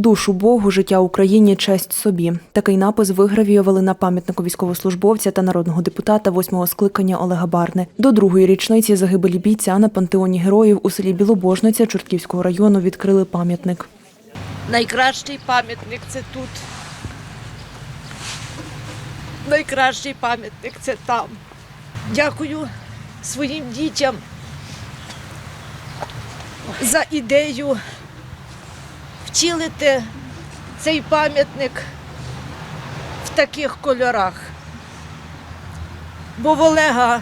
Душу Богу, життя Україні, честь собі. Такий напис вигравіювали на пам'ятнику військовослужбовця та народного депутата восьмого скликання Олега Барни. До другої річниці загибелі бійця на пантеоні героїв у селі Білобожниця Чортківського району відкрили пам'ятник. Найкращий пам'ятник це тут. Найкращий пам'ятник це там. Дякую своїм дітям за ідею втілити цей пам'ятник в таких кольорах. Бо в Олега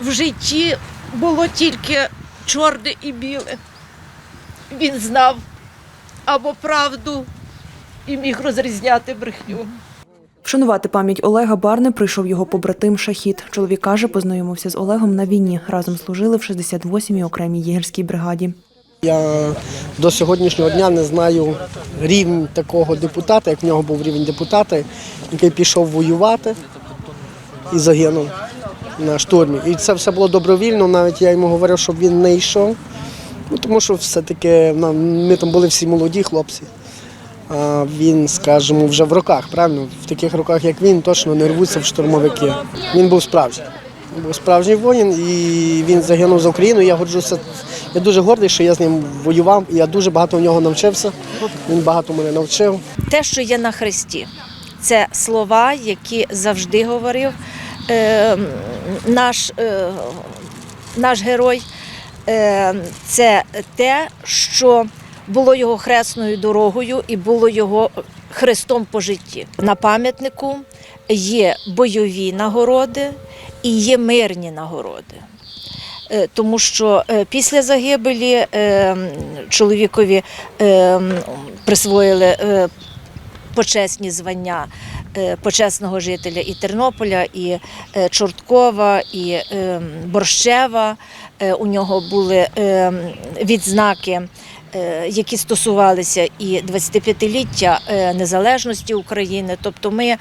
в житті було тільки чорне і біле. Він знав або правду і міг розрізняти брехню. Вшанувати пам'ять Олега Барни прийшов його побратим Шахід. Чоловік каже, познайомився з Олегом на війні. Разом служили в 68-й окремій єгерській бригаді. Я до сьогоднішнього дня не знаю рівень такого депутата, як в нього був рівень депутата, який пішов воювати і загинув на штурмі. І це все було добровільно, навіть я йому говорив, щоб він не йшов. Ну, тому що все-таки ми там були всі молоді хлопці. А він, скажімо, вже в роках, правильно? В таких роках, як він, точно не рвуться в штурмовики. Він був справжній. Він був справжній воїн і він загинув за Україну. Я горджуся. Я дуже гордий, що я з ним воював. Я дуже багато в нього навчився. Він багато мене навчив. те, що є на хресті. Це слова, які завжди говорив е, наш, е, наш герой. Е, це те, що було його хресною дорогою і було його хрестом по житті. На пам'ятнику є бойові нагороди і є мирні нагороди. Е, Тому що е, після загибелі е, чоловікові присвоїли почесні звання почесного жителя і Тернополя, і Чорткова, і Борщева. У нього були відзнаки. Е, Які стосувалися і 25-ліття е, незалежності України, тобто ми е,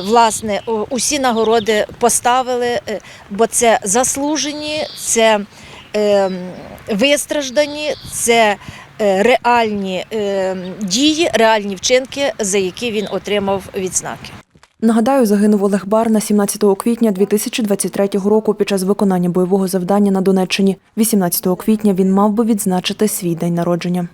власне усі нагороди поставили, бо це заслужені, це вистраждані, це реальні дії, реальні вчинки, за які він отримав відзнаки. Нагадаю, загинув Олег Барна 17 квітня 2023 року під час виконання бойового завдання на Донеччині. 18 квітня він мав би відзначити свій день народження.